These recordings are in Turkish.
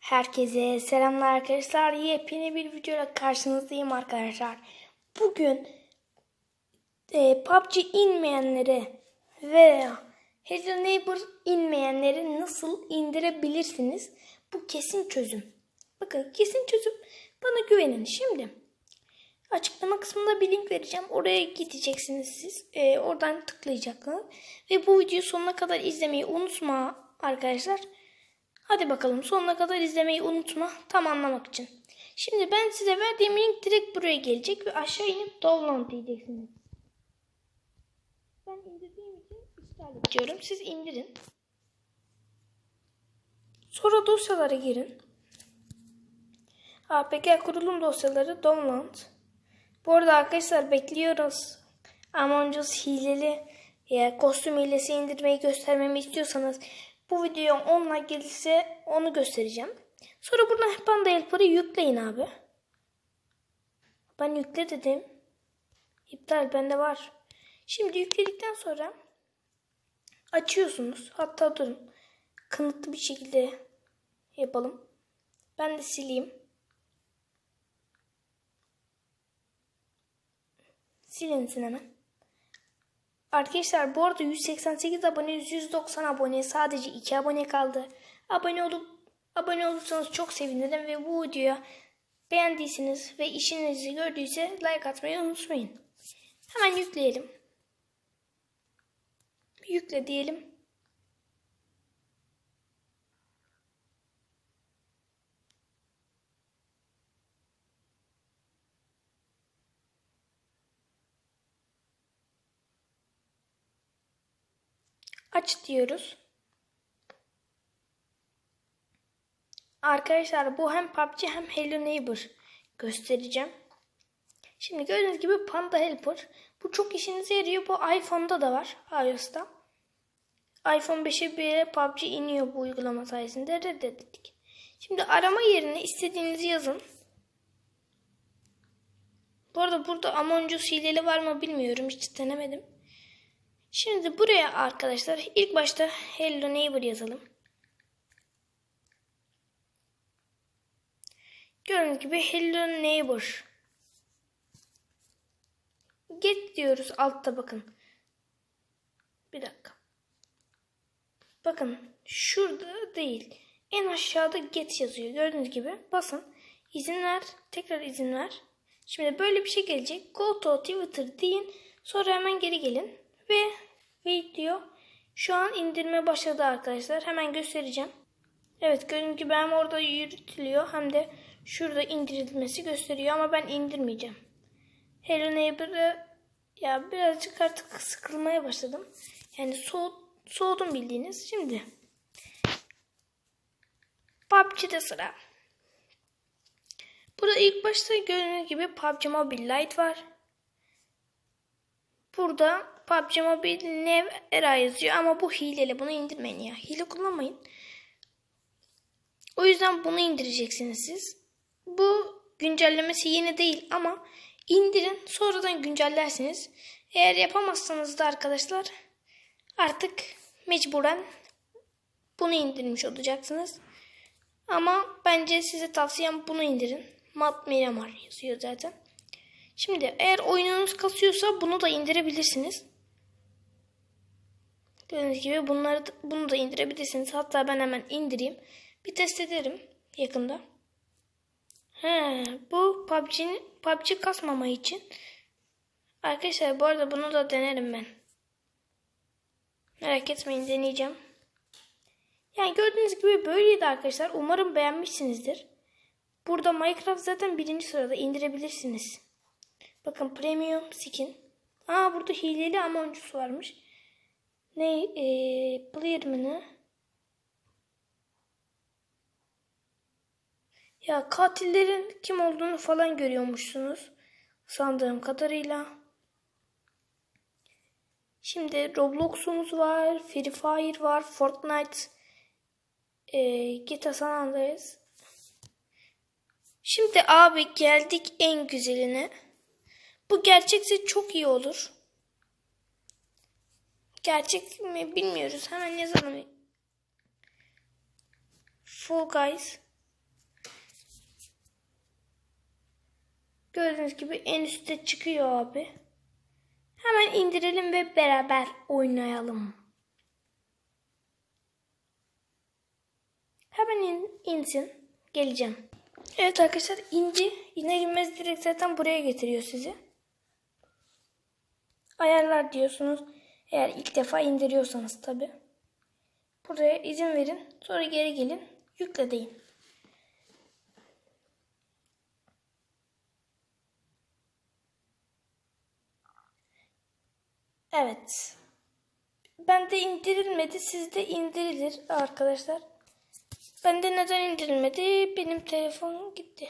Herkese selamlar arkadaşlar. Yepyeni bir videoyla karşınızdayım arkadaşlar. Bugün e, PUBG inmeyenleri veya Hello Neighbor inmeyenleri nasıl indirebilirsiniz? Bu kesin çözüm. Bakın kesin çözüm. Bana güvenin. Şimdi açıklama kısmında bir link vereceğim. Oraya gideceksiniz siz. E, oradan tıklayacaksınız. Ve bu videoyu sonuna kadar izlemeyi unutma arkadaşlar. Hadi bakalım sonuna kadar izlemeyi unutma tam anlamak için. Şimdi ben size verdiğim link direkt buraya gelecek ve aşağı inip download diyeceksiniz. Ben indirdiğim için iptal ediyorum. Siz indirin. Sonra dosyalara girin. APK kurulum dosyaları download. Bu arada arkadaşlar bekliyoruz. Among Us hileli ya kostüm hilesi indirmeyi göstermemi istiyorsanız bu video 10 like gelirse onu göstereceğim. Sonra buradan Panda Helper'ı yükleyin abi. Ben yükle dedim. İptal bende var. Şimdi yükledikten sonra açıyorsunuz. Hatta durun. Kanıtlı bir şekilde yapalım. Ben de sileyim. Silinsin hemen. Arkadaşlar bu arada 188 abone 190 abone sadece 2 abone kaldı. Abone olup abone olursanız çok sevinirim ve bu videoya beğendiyseniz ve işinizi gördüyse like atmayı unutmayın. Hemen yükleyelim. Yükle diyelim. Aç diyoruz. Arkadaşlar bu hem PUBG hem Hello Neighbor göstereceğim. Şimdi gördüğünüz gibi Panda Helper. Bu çok işinize yarıyor. Bu iPhone'da da var. iOS'ta. iPhone 5'e bir PUBG iniyor bu uygulama sayesinde. Reddettik. Şimdi arama yerine istediğinizi yazın. Bu arada burada Among Us hileli var mı bilmiyorum. Hiç denemedim. Şimdi buraya arkadaşlar ilk başta Hello Neighbor yazalım. Gördüğünüz gibi Hello Neighbor. Get diyoruz altta bakın. Bir dakika. Bakın şurada değil. En aşağıda get yazıyor. Gördüğünüz gibi basın. İzin ver. Tekrar izin ver. Şimdi böyle bir şey gelecek. Go to Twitter deyin. Sonra hemen geri gelin. Ve video şu an indirme başladı arkadaşlar. Hemen göstereceğim. Evet gördüğünüz gibi hem orada yürütülüyor hem de şurada indirilmesi gösteriyor ama ben indirmeyeceğim. Hello Neighbor'ı ya birazcık artık sıkılmaya başladım. Yani soğut, soğudum bildiğiniz. Şimdi PUBG'de sıra. Burada ilk başta gördüğünüz gibi PUBG Mobile Lite var. Burada PUBG Mobile Nev Era yazıyor ama bu hileli. Bunu indirmeyin ya. Hile kullanmayın. O yüzden bunu indireceksiniz siz. Bu güncellemesi yeni değil ama indirin sonradan güncellersiniz. Eğer yapamazsanız da arkadaşlar artık mecburen bunu indirmiş olacaksınız. Ama bence size tavsiyem bunu indirin. Mat Miramar yazıyor zaten. Şimdi eğer oyununuz kasıyorsa bunu da indirebilirsiniz. Gördüğünüz gibi bunları bunu da indirebilirsiniz. Hatta ben hemen indireyim. Bir test ederim yakında. He, bu PUBG'nin PUBG kasmama için. Arkadaşlar bu arada bunu da denerim ben. Merak etmeyin deneyeceğim. Yani gördüğünüz gibi böyleydi arkadaşlar. Umarım beğenmişsinizdir. Burada Minecraft zaten birinci sırada indirebilirsiniz. Bakın premium skin. Aa burada hileli ama oyuncusu varmış. Ne? Ee, player mi ne? Ya katillerin kim olduğunu falan görüyormuşsunuz. Sandığım kadarıyla. Şimdi Roblox'umuz var. Free Fire var. Fortnite. E, GTA San Andreas. Şimdi abi geldik en güzeline. Bu gerçekse çok iyi olur. Gerçek mi bilmiyoruz. Hemen yazalım. Full Guys. Gördüğünüz gibi en üstte çıkıyor abi. Hemen indirelim ve beraber oynayalım. Hemen in, insin. Geleceğim. Evet arkadaşlar inci iner inmez direkt zaten buraya getiriyor sizi. Ayarlar diyorsunuz. Eğer ilk defa indiriyorsanız tabi. Buraya izin verin. Sonra geri gelin. Yükle deyin. Evet. Bende indirilmedi. Sizde indirilir arkadaşlar. Bende neden indirilmedi? Benim telefon gitti.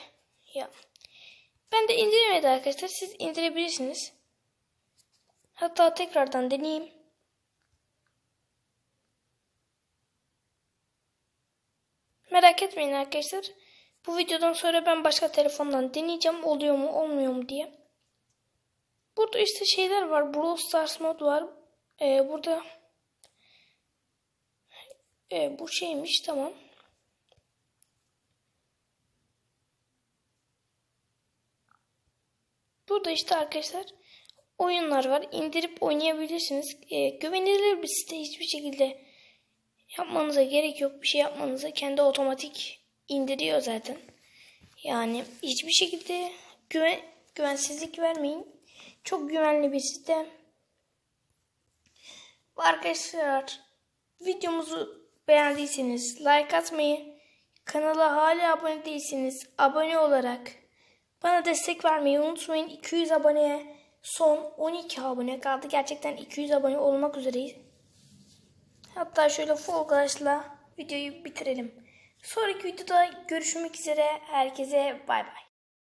Ya. Bende indirilmedi arkadaşlar. Siz indirebilirsiniz. Hatta tekrardan deneyeyim. Merak etmeyin arkadaşlar. Bu videodan sonra ben başka telefondan deneyeceğim. Oluyor mu olmuyor mu diye. Burada işte şeyler var. Brawl Stars mod var. Ee, burada ee, bu şeymiş tamam. Burada işte arkadaşlar oyunlar var. İndirip oynayabilirsiniz. Ee, güvenilir bir site hiçbir şekilde yapmanıza gerek yok. Bir şey yapmanıza kendi otomatik indiriyor zaten. Yani hiçbir şekilde güven, güvensizlik vermeyin. Çok güvenli bir site. Arkadaşlar videomuzu beğendiyseniz like atmayı, kanala hala abone değilseniz abone olarak bana destek vermeyi unutmayın. 200 aboneye son 12 abone kaldı. Gerçekten 200 abone olmak üzereyiz. Hatta şöyle Fall Guys'la videoyu bitirelim. Sonraki videoda görüşmek üzere. Herkese bay bay.